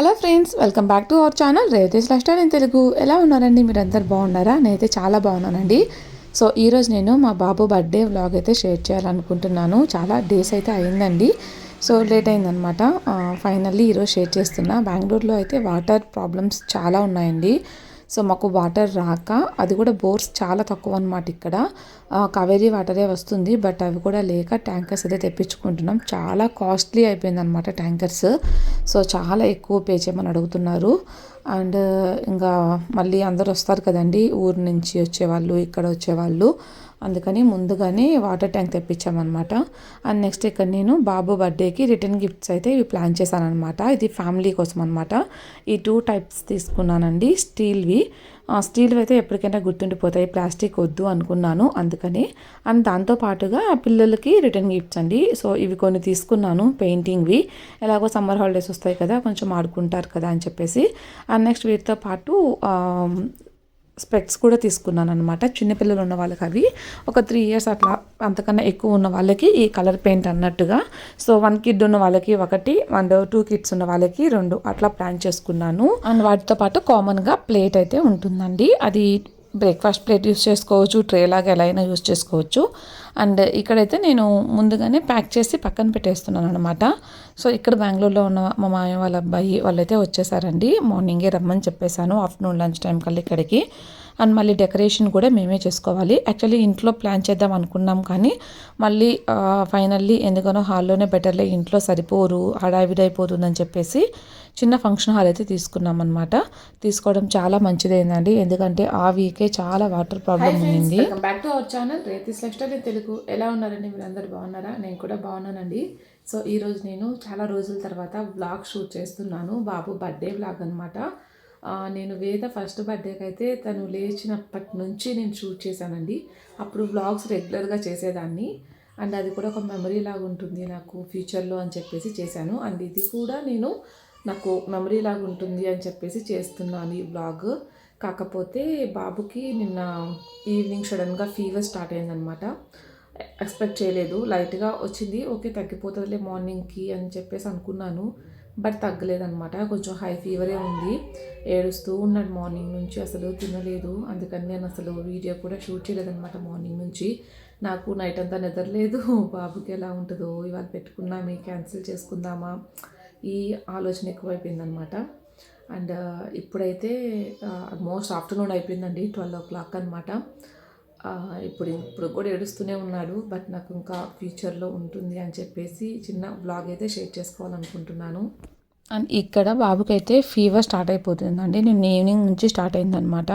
Hello friends welcome back to our channel Revathi's restaurant in Telugu. ఎలా ఉన్నారండి? మీరు అందరు బాగున్నారా? నేనైతే చాలా బాగున్నానండి. సో ఈరోజు నేను మా బాబు బర్త్డే వ్లాగ్ అయితే షేర్ చేయాలనుకుంటున్నాను. చాలా డేస్ అయితే అయిందండి. సో లేట్ అయిందనమాట ఫైనల్లీ ఈరోజు షేర్ చేస్తున్నా బెంగళూరులో అయితే వాటర్ ప్రాబ్లమ్స్ చాలా ఉన్నాయండి. సో మాకు వాటర్ రాక అది కూడా బోర్స్ చాలా తక్కువ అనమాట ఇక్కడ. కావేరీ వాటరే వస్తుంది బట్ అవి కూడా లేక ట్యాంకర్స్ అయితే తెప్పించుకుంటున్నాం. చాలా కాస్ట్లీ అయిపోయింది అనమాట ట్యాంకర్స్ సో చాలా ఎక్కువ పే చేయమని అడుగుతున్నారు. అండ్ ఇంకా మళ్ళీ అందరు వస్తారు కదండి ఊరు నుంచి వచ్చేవాళ్ళు ఇక్కడ వచ్చేవాళ్ళు. అందుకని ముందుగానే వాటర్ ట్యాంక్ తెప్పించామన్నమాట. అండ్ నెక్స్ట్ ఇక్కడ నేను బాబు బర్త్డేకి రిటర్న్ గిఫ్ట్స్ అయితే ఇవి ప్లాన్ చేశానమాట ఇది ఫ్యామిలీ కోసం అనమాట ఈ టూ టైప్స్ తీసుకున్నానండి. స్టీల్వి. స్టీల్ అయితే ఎప్పటికైనా గుర్తుండిపోతాయి. ప్లాస్టిక్ వద్దు అనుకున్నాను అందుకని. అండ్ దాంతో పాటుగా పిల్లలకి రిటర్న్ గిఫ్ట్స్ అండి. సో ఇవి కొన్ని తీసుకున్నాను పెయింటింగ్వి. ఎలాగో సమ్మర్ హాలిడేస్ వస్తాయి కదా కొంచెం ఆడుకుంటారు కదా అని చెప్పేసి. అండ్ నెక్స్ట్ వీటితో పాటు స్పెక్స్ కూడా తీసుకున్నాను అనమాట చిన్నపిల్లలు ఉన్న వాళ్ళకి అవి. ఒక త్రీ ఇయర్స్ అట్లా అంతకన్నా ఎక్కువ ఉన్న వాళ్ళకి ఈ కలర్ పెయింట్ అన్నట్టుగా. సో వన్ కిడ్ ఉన్న వాళ్ళకి ఒకటి అండ్ టూ కిడ్స్ ఉన్న వాళ్ళకి రెండు అట్లా ప్లాన్ చేసుకున్నాను. అండ్ వాటితో పాటు కామన్గా ప్లేట్ అయితే ఉంటుందండి. అది బ్రేక్ఫాస్ట్ ప్లేట్ యూస్ చేసుకోవచ్చు ట్రే లాగా ఎలా అయినా యూస్ చేసుకోవచ్చు. అండ్ ఇక్కడైతే నేను ముందుగానే ప్యాక్ చేసి పక్కన పెట్టేస్తున్నాను అనమాట సో ఇక్కడ బెంగళూరులో ఉన్న మా మామయ్య వాళ్ళ అబ్బాయి వాళ్ళైతే వచ్చేసారండి. మార్నింగే రమ్మని చెప్పేశాను. ఆఫ్టర్నూన్ లంచ్ టైం కల్లా ఇక్కడికి. అండ్ మళ్ళీ డెకరేషన్ కూడా మేమే చేసుకోవాలి. యాక్చువల్లీ ఇంట్లో ప్లాన్ చేద్దాం అనుకున్నాం కానీ మళ్ళీ ఫైనల్లీ ఎందుకనో హాల్లోనే బెటర్లే ఇంట్లో సరిపోరు హడావిడి అయిపోతుందని చెప్పేసి చిన్న ఫంక్షన్ హాల్ అయితే తీసుకున్నాం అనమాట తీసుకోవడం చాలా మంచిదైందండి. ఎందుకంటే ఆ వీకే చాలా water problem welcome back to our channel Revathi's lifestyle Telugu ఎలా ఉన్నారండి మీరు అందరు బాగున్నారా? నేను కూడా బాగున్నానండి. సో ఈరోజు నేను చాలా రోజుల తర్వాత వ్లాగ్ షూట్ చేస్తున్నాను. బాబు బర్త్డే వ్లాగ్ అనమాట నేను వేద ఫస్ట్ బర్త్డేకి అయితే తను లేచినప్పటి నుంచి నేను షూట్ చేశానండి. అప్పుడు వ్లాగ్స్ రెగ్యులర్గా చేసేదాన్ని. అండ్ అది కూడా ఒక మెమరీ లాగా ఉంటుంది నాకు ఫ్యూచర్లో అని చెప్పేసి చేశాను. అండ్ ఇది కూడా నేను నాకు మెమరీ లాగా ఉంటుంది అని చెప్పేసి చేస్తున్నాను ఈ వ్లాగ్ కాకపోతే బాబుకి నిన్న ఈవినింగ్ సడన్గా ఫీవర్ స్టార్ట్ అయిందనమాట ఎక్స్పెక్ట్ చేయలేదు. లైట్గా వచ్చింది. ఓకే తగ్గిపోతుందిలే మార్నింగ్కి అని చెప్పేసి అనుకున్నాను. బట్ తగ్గలేదనమాట కొంచెం హై ఫీవరే ఉంది. ఏడుస్తూ ఉన్నాడు మార్నింగ్ నుంచి. అసలు తినలేదు. అందుకని నేను అసలు వీడియో కూడా షూట్ చేయలేదనమాట మార్నింగ్ నుంచి. నాకు నైట్ అంతా నిద్రలేదు బాబుకి ఎలా ఉంటుందో ఇవాళ పెట్టుకున్నామే క్యాన్సిల్ చేసుకుందామా? ఈ ఆలోచన ఎక్కువైపోయిందనమాట అండ్ ఇప్పుడైతే మోస్ట్ ఆఫ్టర్నూన్ అయిపోయిందండి. ట్వెల్వ్ ఓ క్లాక్ అనమాట ఇప్పుడు ఇప్పుడు కూడా ఏడుస్తూనే ఉన్నాడు బట్ నాకు ఇంకా ఫ్యూచర్లో ఉంటుంది అని చెప్పేసి చిన్న బ్లాగ్ అయితే షేర్ చేసుకోవాలనుకుంటున్నాను. అండ్ ఇక్కడ బాబుకైతే ఫీవర్ స్టార్ట్ అయిపోతుందండి నేను ఈవినింగ్ నుంచి స్టార్ట్ అయిందనమాట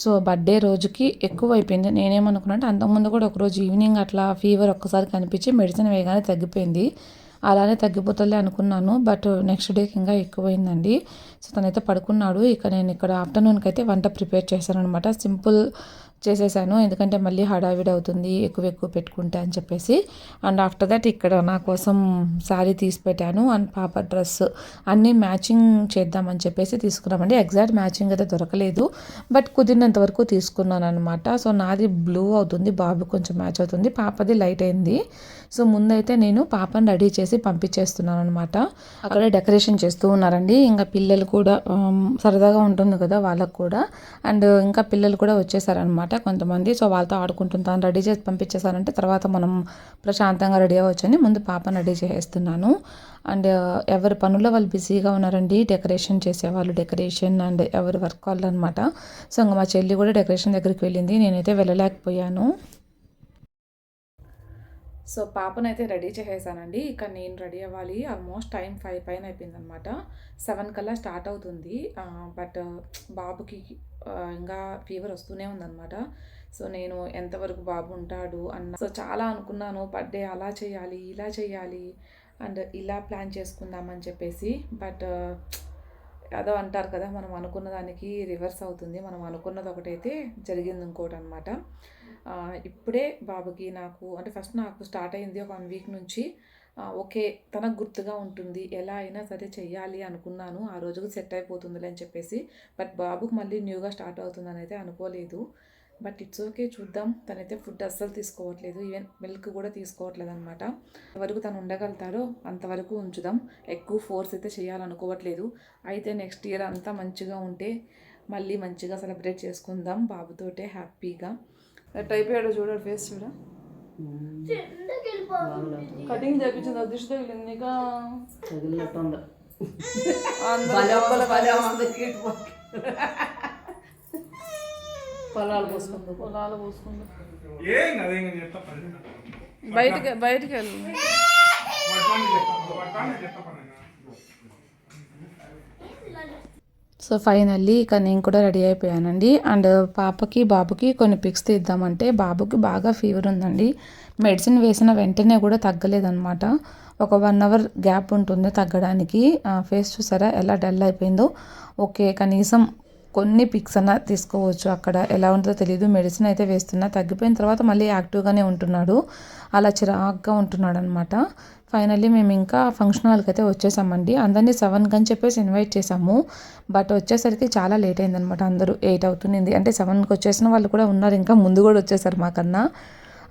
సో బర్త్డే రోజుకి ఎక్కువ అయిపోయింది నేనేమనుకున్నాను అంటే అంతకుముందు కూడా ఒకరోజు ఈవినింగ్ అట్లా ఫీవర్ ఒక్కసారి కనిపించి మెడిసిన్ వేయగానే తగ్గిపోయింది. అలానే తగ్గిపోతుందిలే అనుకున్నాను బట్ నెక్స్ట్ డేకి ఇంకా ఎక్కువైందండి. సో తనైతే పడుకున్నాడు. ఇక నేను ఇక్కడ ఆఫ్టర్నూన్కి అయితే వంట ప్రిపేర్ చేశాను అనమాట సింపుల్ చేసేసాను. ఎందుకంటే మళ్ళీ హడావిడి అవుతుంది ఎక్కువ ఎక్కువ పెట్టుకుంటే అని చెప్పేసి. అండ్ ఆఫ్టర్ దట్ ఇక్కడ నా కోసం శారీ తీసి పెట్టాను అండ్ పాప డ్రెస్ అన్నీ మ్యాచింగ్ చేద్దామని చెప్పేసి తీసుకున్నామండి. ఎగ్జాక్ట్ మ్యాచింగ్ అయితే దొరకలేదు. బట్ కుదిరినంత వరకు తీసుకున్నాను అనమాట సో నాది బ్లూ అవుతుంది బాబు కొంచెం మ్యాచ్ అవుతుంది పాపది లైట్ అయింది. సో ముందైతే నేను పాపని రెడీ చేసి పంపించేస్తున్నాను అనమాట అక్కడే డెకరేషన్ చేస్తూ ఉన్నారండి. ఇంకా పిల్లలు కూడా um, సరదాగా ఉంటుంది కదా వాళ్ళకు కూడా. అండ్ ఇంకా పిల్లలు కూడా వచ్చేసారనమాట కొంతమంది సో వాళ్ళతో ఆడుకుంటుంటాను రెడీ చేసి పంపించేసారంటే తర్వాత మనం ప్రశాంతంగా రెడీ అవ్వచ్చని ముందు పాపను రెడీ చేసేస్తున్నాను. అండ్ ఎవరి పనుల్లో వాళ్ళు బిజీగా ఉన్నారండి డెకరేషన్ చేసేవాళ్ళు డెకరేషన్ అండ్ ఎవరి వర్క్ వాళ్ళు అనమాట సో ఇంకా మా చెల్లి కూడా డెకరేషన్ దగ్గరికి వెళ్ళింది నేనైతే వెళ్ళలేకపోయాను. సో పాపనైతే రెడీ చేసేసానండి. ఇక నేను రెడీ అవ్వాలి. ఆల్మోస్ట్ టైం ఫైవ్ పైన అయిపోయిందనమాట సెవెన్ కల్లా స్టార్ట్ అవుతుంది. బట్ బాబుకి ఇంకా ఫీవర్ వస్తూనే ఉందన్నమాట. సో నేను ఎంతవరకు బాబు ఉంటాడు అన్న సో చాలా అనుకున్నాను. బర్త్డే అలా చేయాలి ఇలా చేయాలి అండ్ ఇలా ప్లాన్ చేసుకుందామని చెప్పేసి. బట్ అదో అంటారు కదా మనం అనుకున్న దానికి రివర్స్ అవుతుంది. మనం అనుకున్నది ఒకటైతే జరిగింది ఇంకోటి అనమాట ఇప్పుడే బాబుకి నాకు అంటే ఫస్ట్ నాకు స్టార్ట్ అయింది ఒక వన్ వీక్ నుంచి. ఓకే తనకు గుర్తుగా ఉంటుంది. ఎలా అయినా సరే చెయ్యాలి అనుకున్నాను. ఆ రోజుకు సెట్ అయిపోతుందిలే అని చెప్పేసి. బట్ బాబుకి మళ్ళీ న్యూగా స్టార్ట్ అవుతుందని అయితే అనుకోలేదు. బట్ ఇట్స్ ఓకే చూద్దాం. తనైతే ఫుడ్ అస్సలు తీసుకోవట్లేదు. ఈవెన్ మిల్క్ కూడా తీసుకోవట్లేదు అనమాట వరకు తను ఉండగలుగుతారో అంతవరకు ఉంచుదాం. ఎక్కువ ఫోర్స్ అయితే చేయాలనుకోవట్లేదు. అయితే నెక్స్ట్ ఇయర్ అంతా మంచిగా ఉంటే మళ్ళీ మంచిగా సెలబ్రేట్ చేసుకుందాం బాబుతోటే హ్యాపీగా. ఎట్ అయిపోయాడో చూడాడు ఫేస్ చూడ. కటింగ్ చేయించింది అదృష్ట తగిలిందిగా తగిలినట్టుంది పొలాలు పోసుకుంది. పొలాలు పోసుకుంది. బయటికి వెళ్ళు. సో ఫైనల్లీ ఇక నేను కూడా రెడీ అయిపోయానండి. అండ్ పాపకి బాబుకి కొన్ని పిక్స్ తీద్దామంటే బాబుకి బాగా ఫీవర్ ఉందండి. మెడిసిన్ వేసిన వెంటనే కూడా తగ్గలేదన్నమాట. ఒక వన్ అవర్ గ్యాప్ ఉంటుంది తగ్గడానికి. ఫేస్ చూసారా ఎలా డల్ అయిపోయిందో. ఓకే కనీసం కొన్ని పిక్స్ అన్న తీసుకోవచ్చు. అక్కడ ఎలా ఉంటుందో తెలియదు మెడిసిన్ అయితే వేస్తున్నా. తగ్గిపోయిన తర్వాత మళ్ళీ యాక్టివ్గానే ఉంటున్నాడు. అలా చిరాగ్గా ఉంటున్నాడు అనమాట ఫైనల్లీ మేము ఇంకా ఫంక్షన్ హాల్కి అయితే వచ్చేసామండి. అందరినీ సెవెన్కి అని చెప్పేసి ఇన్వైట్ చేసాము బట్ వచ్చేసరికి చాలా లేట్ అయిందనమాట అందరూ ఎయిట్ అవుతుంది అంటే సెవెన్కి వచ్చేసిన వాళ్ళు కూడా ఉన్నారు. ఇంకా ముందు కూడా వచ్చేసారు మాకన్నా.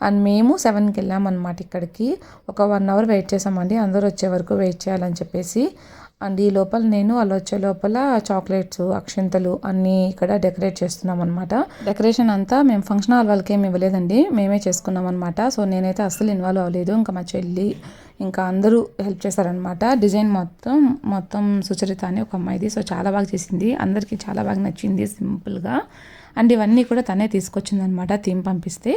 అండ్ మేము సెవెన్కి వెళ్ళామన్నమాట ఇక్కడికి. ఒక వన్ అవర్ వెయిట్ చేసామండి అందరూ వచ్చే వరకు వెయిట్ చేయాలని చెప్పేసి. అండ్ ఈ లోపల నేను వాళ్ళు వచ్చే లోపల చాక్లెట్స్ అక్షింతలు అన్నీ ఇక్కడ డెకరేట్ చేస్తున్నాం అనమాట డెకరేషన్ అంతా మేము ఫంక్షన్ హాల్ వాళ్ళకి ఏమి ఇవ్వలేదండి మేమే చేసుకున్నాం అనమాట సో నేనైతే అస్సలు ఇన్వాల్వ్ అవ్వలేదు. ఇంకా మా చెల్లి ఇంకా అందరూ హెల్ప్ చేశారనమాట డిజైన్ మొత్తం మొత్తం సుచరిత అని ఒక అమ్మాయిది. సో చాలా బాగా చేసింది. అందరికీ చాలా బాగా నచ్చింది సింపుల్గా. అండ్ ఇవన్నీ కూడా తనే తీసుకొచ్చిందనమాట థీమ్ పంపిస్తే.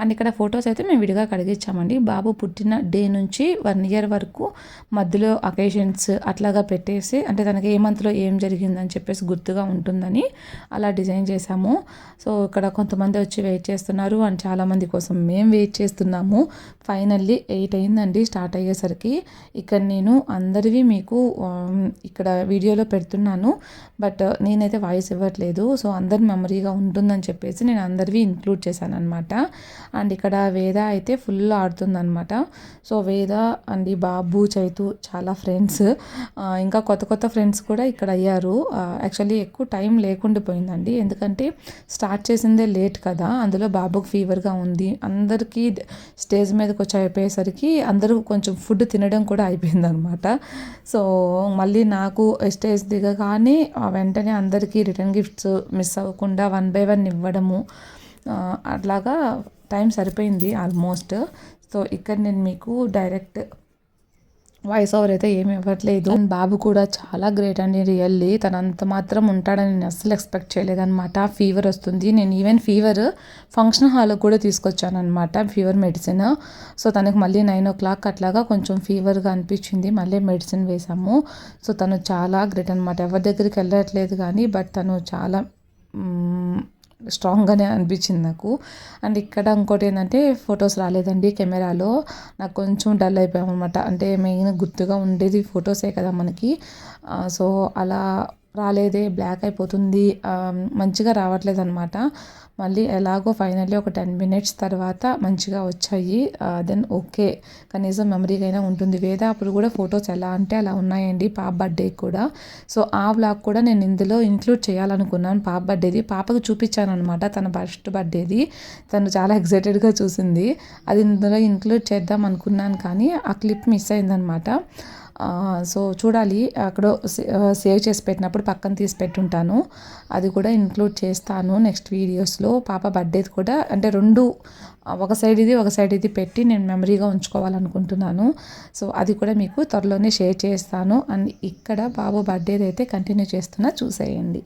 అండ్ ఇక్కడ ఫొటోస్ అయితే మేము విడిగా కడిగించామండి బాబు పుట్టిన డే నుంచి వన్ ఇయర్ వరకు మధ్యలో అకేషన్స్ అట్లాగా పెట్టేసి అంటే తనకి ఏ మంత్లో ఏం జరిగిందని చెప్పేసి గుర్తుగా ఉంటుందని అలా డిజైన్ చేశాము. సో ఇక్కడ కొంతమంది వచ్చి వెయిట్ చేస్తున్నారు. అండ్ చాలామంది కోసం మేము వెయిట్ చేస్తున్నాము. ఫైనల్లీ ఎయిట్ అయిందండి స్టార్ట్ అయ్యేసరికి ఇక్కడ నేను అందరివి మీకు ఇక్కడ వీడియోలో పెడుతున్నాను. బట్ నేనైతే వాయిస్ ఇవ్వట్లేదు. సో అందరి మెమరీగా ఉంటుందని చెప్పేసి నేను అందరివి ఇంక్లూడ్ చేశాను అనమాట అండ్ ఇక్కడ వేద అయితే ఫుల్ ఆడుతుందనమాట సో వేద అండ్ బాబు చైతు చాలా ఫ్రెండ్స్. ఇంకా కొత్త కొత్త ఫ్రెండ్స్ కూడా ఇక్కడ అయ్యారు. యాక్చువల్లీ ఎక్కువ టైం లేకుండా పోయిందండి. ఎందుకంటే స్టార్ట్ చేసిందే లేట్ కదా. అందులో బాబుకి ఫీవర్గా ఉంది. అందరికీ స్టేజ్ మీదకి వచ్చి అయిపోయేసరికి అందరూ కొంచెం ఫుడ్ తినడం కూడా అయిపోయిందనమాట. సో మళ్ళీ నాకు స్టేజ్ దిగగానే ఆ వెంటనే అందరికీ రిటర్న్ గిఫ్ట్స్ మిస్ అవ్వకుండా వన్ బై వన్ ఇవ్వడము అట్లాగా టైం సరిపోయింది ఆల్మోస్ట్. సో ఇక్కడ నేను మీకు డైరెక్ట్ వాయిస్ ఓవర్ అయితే ఏమి ఇవ్వట్లేదు. అండ్ బాబు కూడా చాలా గ్రేట్ అండి రియల్లీ. తనంత అంత మాత్రం ఉంటాడని నేను అస్సలు ఎక్స్పెక్ట్ చేయలేదన్నమాట. ఫీవర్ వస్తుంది. నేను ఈవెన్ ఫీవర్ ఫంక్షన్ హాల్ కూడా తీసుకొచ్చాను అనమాట ఫీవర్ మెడిసిన్ సో తనకు మళ్ళీ నైన్ ఓ క్లాక్ అట్లాగా కొంచెం ఫీవర్గా అనిపించింది. మళ్ళీ మెడిసిన్ వేసాము సో తను చాలా గ్రేట్ అనమాట ఎవరి దగ్గరికి వెళ్ళట్లేదు కానీ బట్ తను చాలా స్ట్రాంగ్గానే అనిపించింది నాకు. అండ్ ఇక్కడ ఇంకోటి ఏంటంటే ఫొటోస్ రాలేదండి కెమెరాలో. నాకు కొంచెం డల్ అయిపోయాం అనమాట అంటే మెయిన్ గుర్తుగా ఉండేది ఫొటోసే కదా మనకి. సో అలా రాలేదే బ్లాక్ అయిపోతుంది మంచిగా రావట్లేదు అనమాట మళ్ళీ ఎలాగో ఫైనల్లీ ఒక టెన్ మినిట్స్ తర్వాత మంచిగా వచ్చాయి దెన్ ఓకే కనీసం మెమరీకైనా అయినా ఉంటుంది. వేద అప్పుడు కూడా ఫొటోస్ ఎలా అంటే అలా ఉన్నాయండి పాప బర్త్డే కూడా. సో ఆ బ్లాగ్ కూడా నేను ఇందులో ఇంక్లూడ్ చేయాలనుకున్నాను పాప బర్త్డేది పాపకు చూపించాను అనమాట తన ఫస్ట్ బర్త్డేది తను చాలా ఎక్సైటెడ్గా చూసింది. అది ఇందులో ఇంక్లూడ్ చేద్దాం అనుకున్నాను కానీ ఆ క్లిప్ మిస్ అయిందనమాట సో చూడాలి. అక్కడ సేవ్ చేసి పెట్టినప్పుడు పక్కన తీసి పెట్టుంటాను. అది కూడా ఇంక్లూడ్ చేస్తాను నెక్స్ట్ వీడియోస్లో. పాప బర్త్డేది కూడా అంటే రెండు ఒక సైడ్ ఇది ఒక సైడ్ ఇది పెట్టి నేను మెమరీగా ఉంచుకోవాలనుకుంటున్నాను. సో అది కూడా మీకు త్వరలోనే షేర్ చేస్తాను. అండ్ ఇక్కడ బాబు బర్త్డేది అయితే కంటిన్యూ చేస్తున్నా చూసేయండి.